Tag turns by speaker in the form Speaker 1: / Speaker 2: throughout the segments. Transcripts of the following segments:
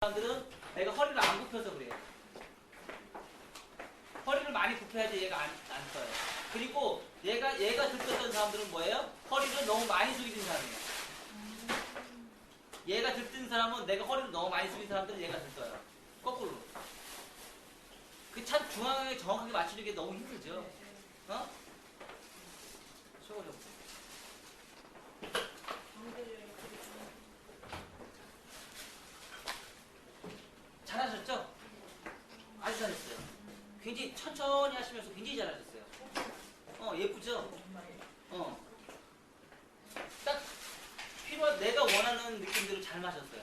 Speaker 1: 사람들은 내가 허리를 안 굽혀서 그래요. 허리를 많이 굽혀야지 얘가 안, 안 써요. 그리고 얘가, 얘가 들떴던 사람들은 뭐예요? 허리를 너무 많이 숙이는 사람이에요. 얘가 들뜬 사람은 내가 허리를 너무 많이 숙인 사람들은 얘가 들떠요. 거꾸로. 그 참 중앙에 정확하게 맞추는 게 너무 힘들죠. 어? 잘하셨죠? 아주 잘했어요. 굉장히 천천히 하시면서 굉장히 잘하셨어요. 어, 예쁘죠? 어. 딱 필요한 내가 원하는 느낌대로 잘 마셨어요.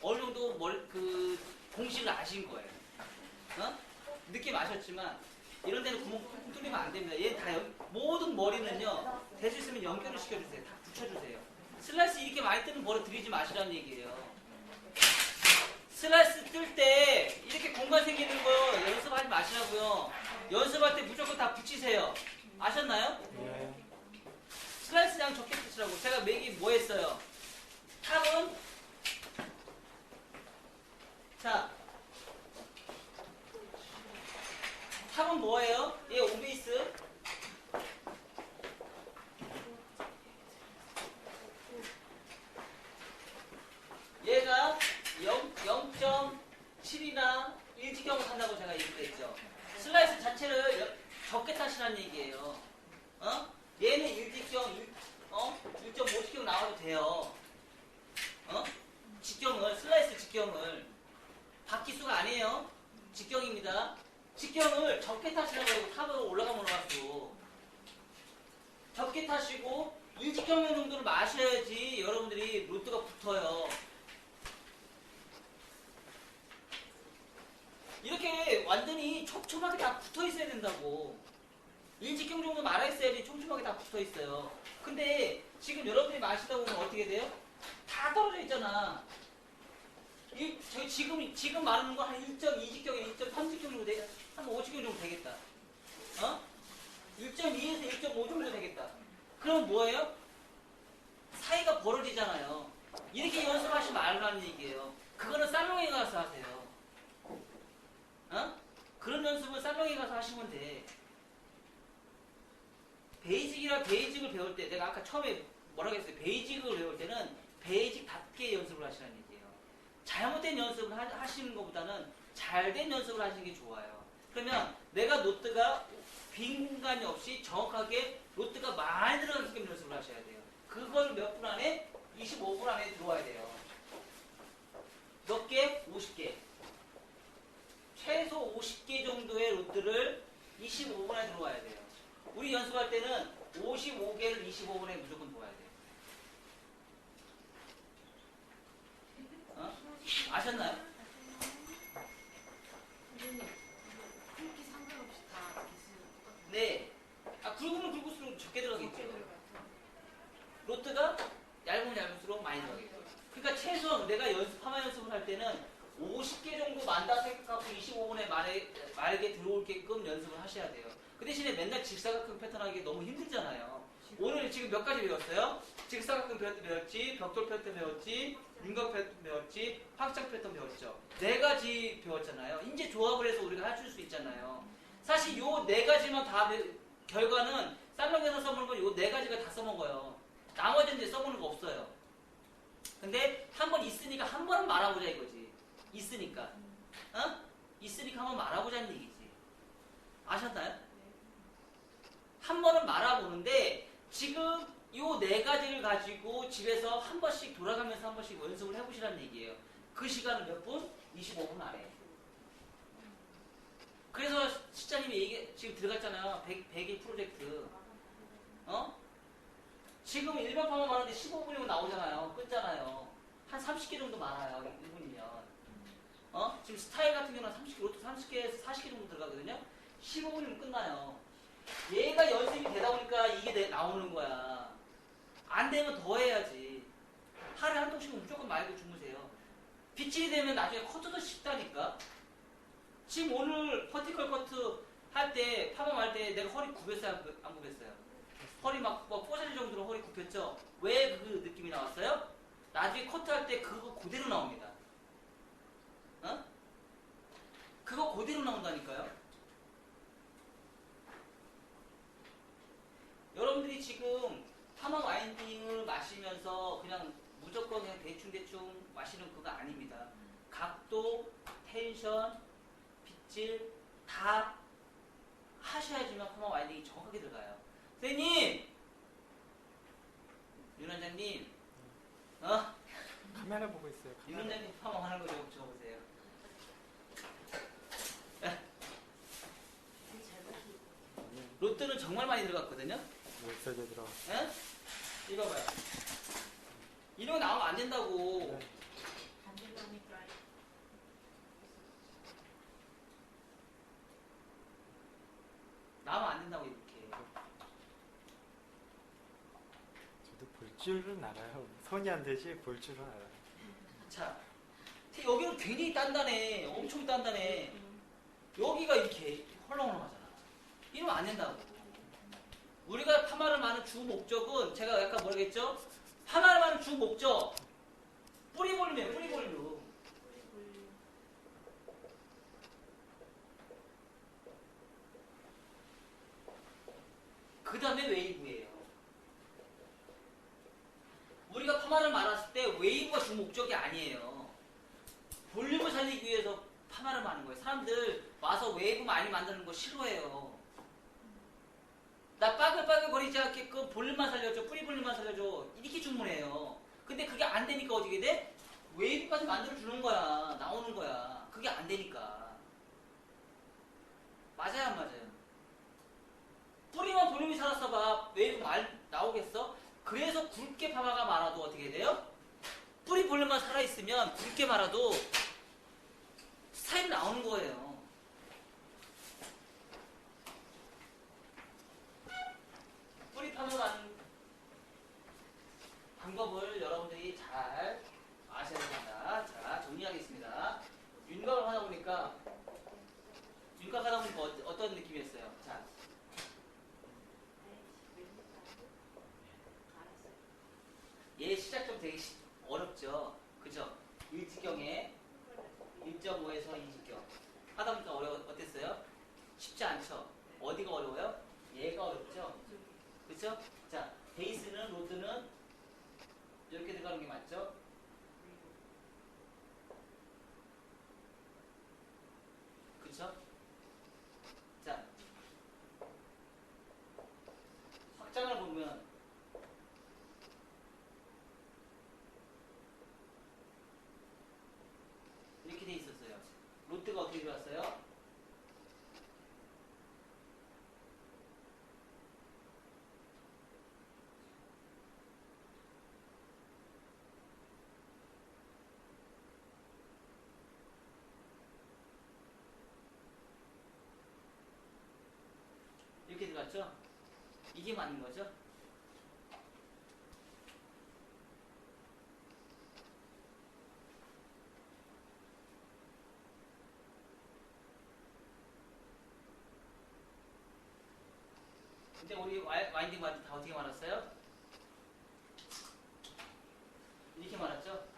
Speaker 1: 어느 정도 멀, 그 공식을 아신 거예요. 어? 느낌 아셨지만 이런 데는 구멍 뚫리면 안 됩니다. 얘 다 모든 머리는요. 될 수 있으면 연결을 시켜주세요. 다 붙여주세요. 슬라이스 이렇게 많이 뜨는 버릇 들이지 마시라는 얘기예요. 슬라이스 뜰 때 이렇게 공간 생기는 거 연습하지 마시라고요. 연습할 때 무조건 다 붙이세요. 아셨나요? 슬라이스 양 적게 붙이라고. 제가 맥이 뭐 했어요? 탑은 자 탑은 뭐예요? 얘 오베이스 얘가 0, 0.7이나 1지경을 한다고 제가 얘기를 했죠. 슬라이스 자체를 여- 적게 타시라는 얘기예요. 어? 얘는 1지경, 1, 어? 1.5지경 나와도 돼요. 어? 직경을, 슬라이스 직경을. 바퀴수가 아니에요. 직경입니다. 직경을 적게 타시라고 해고 탑으로 올라가면 올라가고. 적게 타시고 1직경 정도를 마셔야지 여러분들이 로트가 붙어요. 이렇게 완전히 촘촘하게 다 붙어 있어야 된다고. 일직경 정도 말아 있어야지 촘촘하게 다 붙어 있어요. 근데 지금 여러분이 마시다 보면 어떻게 돼요? 다 떨어져 있잖아. 이, 저희 지금, 지금 말하는 거 한 1.2직경에 1.3직경 정도 돼, 한 5직경 정도 되겠다. 어? 1.2에서 1.5 정도 되겠다. 그럼 뭐예요? 사이가 벌어지잖아요. 이렇게 연습하지 말라는 얘기예요. 그거는 살롱에 가서 하세요. 어? 그런 연습을 살롱에 가서 하시면 돼. 베이직이라 베이직을 배울 때 내가 아까 처음에 뭐라고 했어요? 베이직을 배울 때는 베이직답게 연습을 하시라는 얘기예요. 잘못된 연습을 하, 하시는 것보다는 잘된 연습을 하시는 게 좋아요. 그러면 내가 노트가 빈 공간이 없이 정확하게 노트가 많이 들어가게끔 연습을 하셔야 돼요. 그걸 몇 분 안에? 25분 안에 들어와야 돼요. 몇 개? 50개. 최소 50개 정도의 로트를 25분에 들어와야 돼요. 우리 연습할 때는 55개를 25분에 무조건 들어와야 돼요. 어? 아셨나요? 네. 아, 굵으면 굵을수록 적게 들어가겠죠. 로트가 얇으면 얇을수록 많이 들어가겠죠. 그러니까 최소한 내가 연습, 파마 연습을 할 때는 50개 정도 만다 생각하고 25분에 말에, 말게 들어올게끔 연습을 하셔야 돼요. 그 대신에 맨날 직사각형 패턴 하기 너무 힘들잖아요. 오늘 지금 몇 가지 배웠어요? 직사각형 패턴 배웠지, 벽돌 패턴 배웠지, 윤곽 패턴 배웠지, 확장 패턴 배웠죠. 네 가지 배웠잖아요. 이제 조합을 해서 우리가 하실 수 있잖아요. 사실 요 네 가지만 다 배- 결과는 쌀렁에서 써먹는 건 요 네 가지가 다 써먹어요. 나머지는 이제 써먹는 거 없어요. 근데 한 번 있으니까 한 번은 말아보자 이거지. 있으니까. 어? 있으니까 한 번 말아보자는 얘기지. 아셨나요? 한 번은 말아보는데 지금 요 네 가지를 가지고 집에서 한 번씩 돌아가면서 한 번씩 연습을 해보시라는 얘기예요. 그 시간은 몇 분? 25분 안에. 그래서 시장님이 얘기, 지금 들어갔잖아요. 100, 100일 프로젝트. 어? 지금 일반 파만 많은데 15분이면 나오잖아요. 끊잖아요. 한 30개 정도 많아요. 1분이면. 어? 지금 스타일 같은 경우는 30개, 로트 30개에서 40개 정도 들어가거든요. 15분이면 끝나요. 얘가 연습이 되다 보니까 이게 내- 나오는 거야. 안 되면 더 해야지. 하루에 한 통씩은 무조건 말고 주무세요. 빗질이 되면 나중에 커트도 쉽다니까. 지금 오늘 퍼티컬 커트 할 때, 파마 할때 내가 허리 굽혔어요? 안 굽- 안 굽혔어요? 허리 막, 막 뽀사질 정도로 허리 굽혔죠? 왜 그 느낌이 나왔어요? 나중에 커트 할 때 그거 그대로 나옵니다. 그거 그대로 나온다니까요. 여러분들이 지금 파마 와인딩을 마시면서 그냥 무조건 그냥 대충대충 마시는 그거 아닙니다. 각도, 텐션, 빗질 다 하셔야지만 파마 와인딩이 정확하게 들어가요. 선생님! 윤 원장님, 어?
Speaker 2: 카메라 보고 있어요.
Speaker 1: 윤
Speaker 2: 카메라.
Speaker 1: 원장님 파마 하는 거 좀 적어보세요.
Speaker 2: 네,
Speaker 1: 로또는 정말 많이 들어갔거든요?
Speaker 2: 네, 써져 들어.
Speaker 1: 예? 이거 봐요. 이런 거 나오면 안 된다고.
Speaker 2: 네.
Speaker 3: 안 된다니까.
Speaker 1: 나오면 안 된다고 이렇게.
Speaker 2: 저도 볼 줄은 알아요. 손이 안 되지 볼 줄은 알아요.
Speaker 1: 자, 여기는 굉장히 단단해. 엄청 단단해. 여기가 이렇게 헐렁헐렁하잖아. 이러면 안 된다고. 주 목적은 제가 약간? 파마를 많은 주 목적. 뿌리 볼륨이에요, 뿌리 볼륨. 그 다음에 웨이브예요. 우리가 파마를 말았을 때 웨이브가 주 목적이 아니에요. 볼륨을 살리기 위해서 파마를 마는 거예요. 사람들 와서 웨이브 많이 만드는 거 싫어해요. 나 빠글빠글 거리지 않게끔 볼륨만 살려줘, 뿌리 볼륨만 살려줘. 이렇게 주문해요. 근데 그게 안 되니까 어떻게 돼? 웨이브까지 만들어 주는 거야. 나오는 거야. 그게 안 되니까. 맞아요, 안 맞아요? 뿌리만 볼륨이 살았어 봐. 웨이브 말 나오겠어? 그래서 굵게 파마가 많아도 어떻게 돼요? 뿌리 볼륨만 살아있으면 굵게 말아도 스타일이 나오는 거예요. 뿌리 파마하는 방법을 여러분들이 잘 아셔야 됩니다. 자, 정리하겠습니다. 윤곽을 하다 보니까 윤곽 하다 보니까 어- 어떤 느낌이었어요? 자, 얘 시작점 되게 시- 어렵죠? 그죠? 일직경에 1.5에서 2직경 하다 보니까 어려 어땠어요? 쉽지 않죠? 어디가 어려워요? 얘가 어렵죠? 그죠? 자, 베이스는 로드는 이렇게 들어가는 게 맞죠? 그쵸? 자, 확장을 보면 이렇게 돼 있었어요. 롯데가 어떻게 들어왔어요? 이렇게 들어갔죠? 이게 맞는 거죠? 근데 우리 와인딩 바디 다 어떻게 말았어요? 이렇게 말았죠?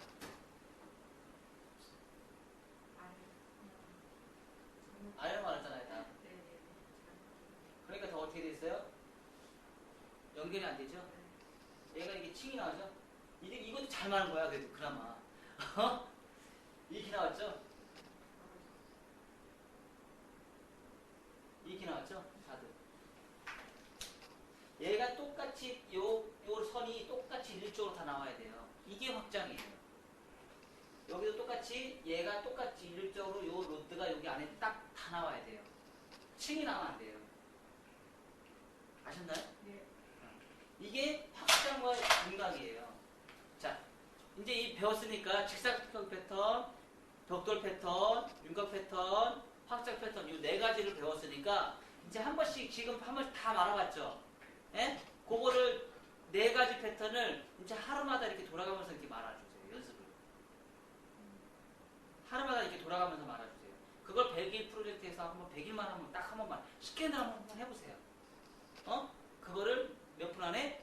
Speaker 1: 아래로 말았잖아요 다 그러니까 더 어떻게 됐어요? 연결이 안 되죠? 얘가 이게 층이 나오죠? 이게, 이것도 잘 말한 거야 그래도 그나마 어? 이렇게 나왔죠? 이렇게 나왔죠? 다들 얘가 똑같이 요, 요 선이 똑같이 일쪽으로 다 나와야 돼요 이게 확장이에요 여기도 똑같이 얘가 똑같이 일적으로 요 로드가 여기 안에 딱 다 나와야 돼요 층이 안 돼요 아셨나요? 윤곽이에요. 자, 이제 이 배웠으니까 직사각형 패턴, 벽돌 패턴, 윤곽 패턴, 확장 패턴 이 네 가지를 배웠으니까 이제 한 번씩 지금 한 번씩 다 말아봤죠. 예? 그거를 네 가지 패턴을 이제 하루마다 이렇게 돌아가면서 이렇게 말아주세요. 연습을. 하루마다 이렇게 돌아가면서 말아주세요. 그걸 100일 프로젝트에서 한번 100일만 한번 딱 한 번만 쉽게 한번 해보세요. 어? 그거를 몇 분 안에?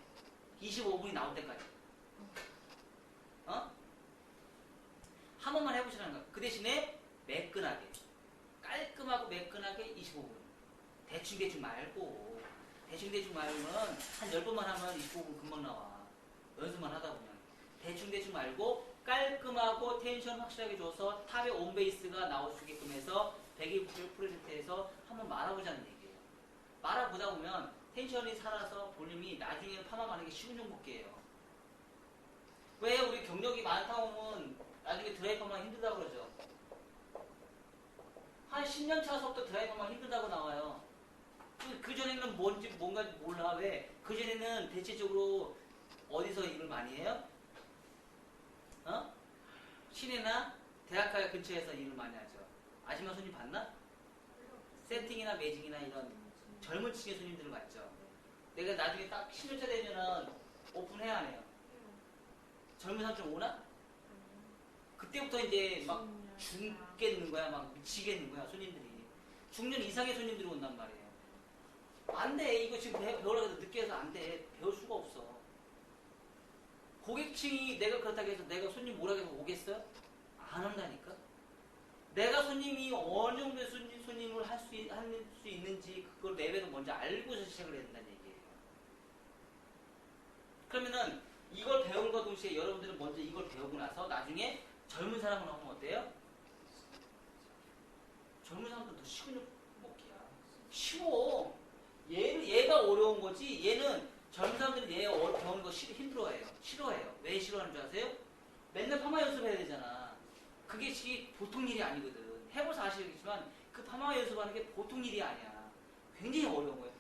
Speaker 1: 25분이 나올 때까지. 어? 한 번만 해보시라는 거야. 그 대신에 매끈하게, 25분. 대충 대충 말고 대충 대충 말고는 한 10번만 하면 25분 금방 나와. 연습만 하다 보면. 대충 대충 말고 깔끔하고 텐션 확실하게 줘서 탑에 온베이스가 나올 수 있게끔 해서 120 프로젝트에서 한번 말아보자는 얘기예요. 말아보다 보면 텐션이 살아서 볼륨이 나중에는 파마가는 게 쉬운 정도게예요. 왜 우리 경력이 많다 보면 나중에 드라이버만 힘들다고 그러죠. 한 10년 차서부터 드라이버만 힘들다고 나와요. 그, 그 전에는 뭔지 뭔가 몰라. 왜? 그 전에는 대체적으로 어디서 일을 많이 해요? 어? 시내나 대학가 근처에서 일을 많이 하죠. 아줌마 손님 봤나? 세팅이나 매직이나 이런 젊은 층의 손님들을 봤죠. 내가 나중에 딱 10년 차 되면은 오픈해야 하네요. 젊은 사람 좀 오나? 그때부터 이제 막 죽겠는 거야, 막 미치겠는 거야, 손님들이. 중년 이상의 손님들이 온단 말이에요. 안 돼. 이거 지금 배- 배우라고 해서 늦게 해서 안 돼. 배울 수가 없어. 고객층이 내가 그렇다고 해서 내가 손님 뭐라고 해서 오겠어요? 안 온다니까? 내가 손님이 어느 정도의 손님, 손님을 할수할수 있는지 그걸 레벨을 먼저 알고서 시작을 해야 된다는 얘기예요. 그러면은 이걸 배움과 동시에 여러분들은 먼저 이걸 배우고 나서 나중에 젊은 사람을 하면 어때요? 젊은 사람들은 더 쉬운 먹기야. 쉬워. 얘, 얘가 어려운 거지. 얘는 젊은 사람들은 얘 어- 배우는 거 싫, 힘들어해요. 싫어해요. 왜 싫어하는 줄 아세요? 맨날 파마 연습해야 되잖아. 그게 지 보통 일이 아니거든. 해봐서 아시겠지만 그 파마 연습하는 게 보통 일이 아니야. 굉장히 어려운 거예요.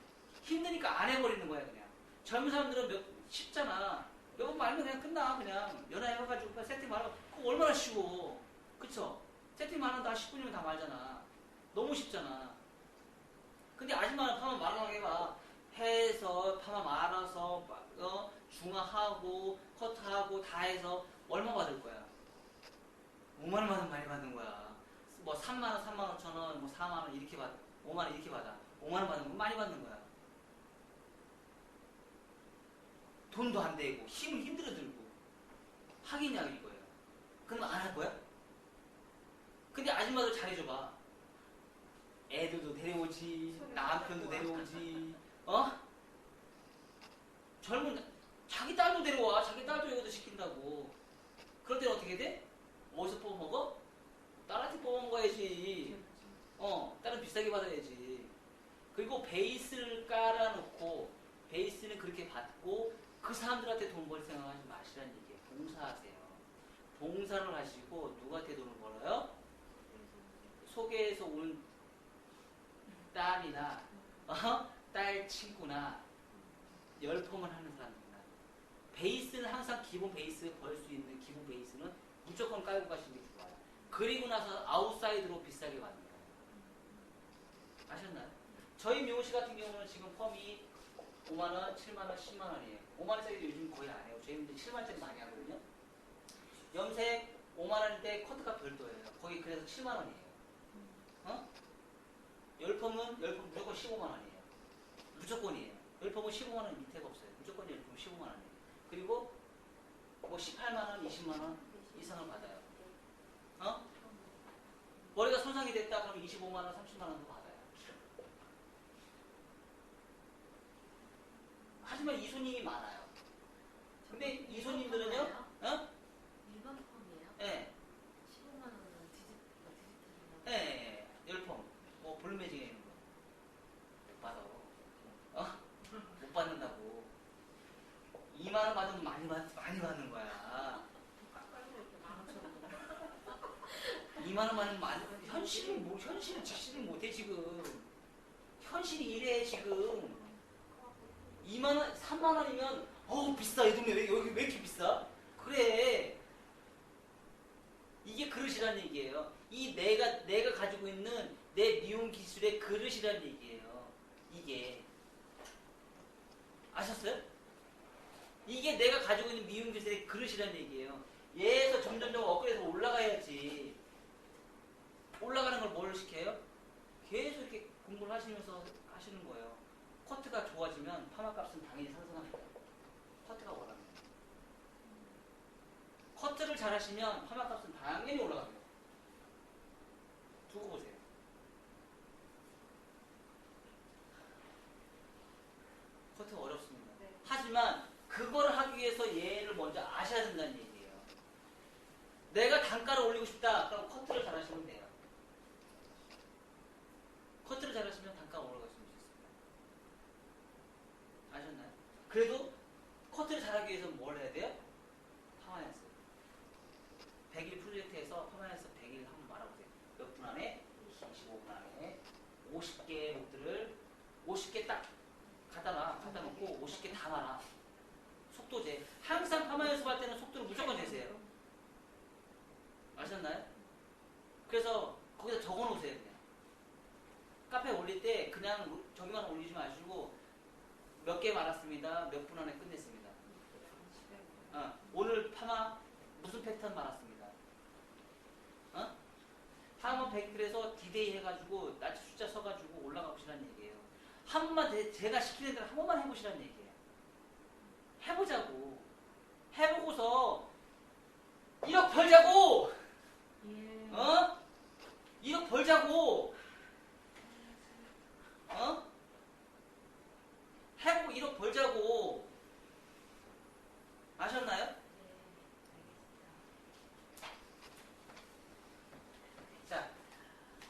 Speaker 1: 힘드니까 안 해버리는 거야 그냥. 젊은 사람들은 몇, 쉽잖아. 몇 번 말면 그냥 끝나 그냥 연애해가지고 세팅 말하면 그거 얼마나 쉬워. 그쵸? 세팅만 하면 다 10분이면 다 말잖아. 너무 쉽잖아. 근데 아줌마는 파마 말하게 해봐. 해서 파마 말아서 어, 중화하고 커트하고 다 해서 얼마 받을 거야? 5만 원 받으면 많이 받는 거야. 뭐 3만 원, 3만 5천 원, 뭐 4만 원 이렇게 받, 5만 원 이렇게 받아. 5만 원 받는 건 많이 받는 거야. 돈도 안 되고 힘을 힘들어 들고 하겠냐 이거예요. 그럼 안 할 거야? 근데 아줌마도 잘해줘봐. 애들도 데려오지, 남편도 데려오지, 어? 젊은 자기 딸도 데려와, 자기 딸도 이것도 시킨다고. 그럴 때는 어떻게 돼? 어디서 뽑아먹어? 딸한테 뽑아먹어야지. 어, 딸은 비싸게 받아야지. 그리고 베이스를 깔아놓고 베이스는 그렇게 받고 그 사람들한테 돈 벌 생각하지 마시라는 얘기예요. 봉사하세요. 봉사를 하시고 누구한테 돈을 벌어요? 소개해서 온 딸이나 어? 딸 친구나 열폼을 하는 사람들이나 베이스는 항상 기본 베이스 벌 수 있는 기본 베이스는 무조건 깔고 가시는 게 좋아요. 그리고 나서 아웃사이드로 비싸게 거예요. 아셨나요? 저희 미용실 같은 경우는 지금 펌이 5만원, 7만원, 10만원이에요. 5만원짜리 요즘 거의 안 해요. 저희는 7만원짜리 많이 하거든요. 염색 5만원인데 커트가 별도예요. 거기 그래서 7만원이에요. 어? 열펌은 열펌 무조건 15만원이에요. 무조건이에요. 열펌은 15만원 밑에가 없어요. 무조건 열펌 15만원이에요. 그리고 뭐 18만원, 20만원 이상을 받아요. 어? 머리가 손상이 됐다 그러면 25만 원, 30만 원도 받아요. 하지만 이 손님이 많아요. 근데 이 손님들은요? 어?
Speaker 3: 일반 펌이에요?
Speaker 1: 예,
Speaker 3: 15만 원은 디지털 디지털이나.
Speaker 1: 예, 예, 예. 열펌. 뭐 볼매직에 있는 거. 못 받아. 어? 못 받는다고. 2만원 받으면 많이 받, 많이 받는 거야. 2만원 받으면 많이, 현실은 직실을 못해, 지금. 현실이 이래, 지금. 2만원, 3만원이면, 어우, 비싸. 이 동네 왜, 여기 왜 이렇게 비싸? 그래. 이게 그릇이란 얘기예요. 이 내가, 내가 가지고 있는 내 미용 기술의 그릇이란 얘기예요. 이게. 아셨어요? 이게 내가 가지고 있는 미용 기술의 그릇이란 얘기예요. 얘에서 점점점 업그레이드해서 올라가야지. 올라가는 걸 뭘 시켜요? 계속 이렇게 공부를 하시면서 하시는 거예요. 커트가 좋아지면 파마값은 당연히 상승합니다. 커트가 올라가면. 커트를 잘 하시면 파마값은 당연히 올라갑니다. 두고 보세요. 커트가 어렵습니다. 네. 하지만 그걸 하기 위해서 얘를 먼저 아셔야 된다는 얘기예요. 내가 단가를 올리고 싶다. 그럼 커트를 잘 하시면 돼요. 말았습니다. 몇 분 안에 끝냈습니다. 어, 오늘 파마 무슨 패턴 말았습니다. 어? 파마 100일에서 디데이 해가지고 날짜 숫자 써가지고 올라가 보시라는 얘기예요. 한 번만 대- 제가 시키는 대로 한 번만 해보시라는 얘기예요. 해보자고. 해보고서 1억 벌자고!
Speaker 3: 예.
Speaker 1: 어? 1억 벌자고! 어? 해보고 1억 벌자고! 아셨나요?
Speaker 3: 네.
Speaker 1: 자,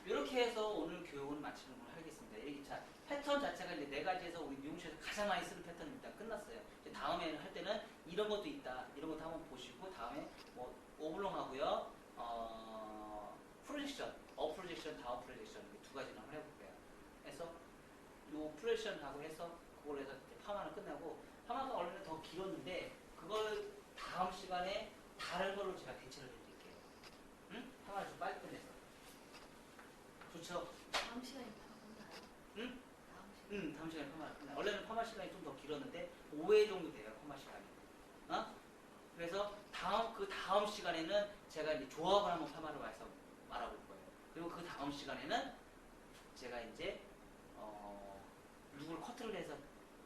Speaker 1: 이렇게 해서 오늘 교육은 마치는 걸로 하겠습니다. 이렇게 자, 패턴 자체가 이제 네 가지에서 우리 미용실에서 가장 많이 쓰는 패턴이 일단 끝났어요. 이제 다음에 할 때는 이런 것도 있다. 이런 것도 한번 보시고 다음에 뭐 오블롱 하고요. 어, 프로젝션, 업 프로젝션, 다운 프로젝션 이 두 가지를 한번 해볼게요. 해서 요 프로젝션 하고 해서 그걸 해서 파마는 끝나고 파마가 원래는 더 길었는데 그걸 다음 시간에 다른 걸로 제가 대체를 해드릴게요. 응? 파마를 좀 빨리 끝내서. 좋죠?
Speaker 3: 다음 시간에 파나요?
Speaker 1: 응?
Speaker 3: 다음 시간.
Speaker 1: 응, 다음 시간에 파마를 끝나. 원래는 파마 시간이 좀 더 길었는데 5회 정도 돼요, 파마 시간이. 어? 그래서 다음 그 다음 시간에는 제가 이제 조합을 한번 파마를 와서 말아볼 거예요. 그리고 그 다음 시간에는 제가 이제 어, 누굴 커트를 해서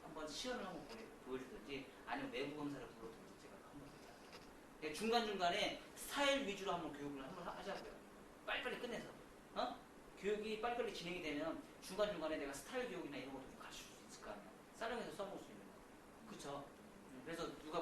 Speaker 1: 한번 시연을 한번 보여, 보여 주든지 아니면 외부 검사를 불러든지 제가 한번 해볼게요. 중간 중간에 스타일 위주로 한번 교육을 한번 하- 하자고요. 빨리빨리 끝내서. 어? 교육이 빨리빨리 진행이 되면 중간중간에 내가 스타일 교육이나 이런 것도 좀 가르칠 수 있을 거 아니야. 살롱에서 써먹을 수 있는 거. 그쵸? 음, 그래서 누가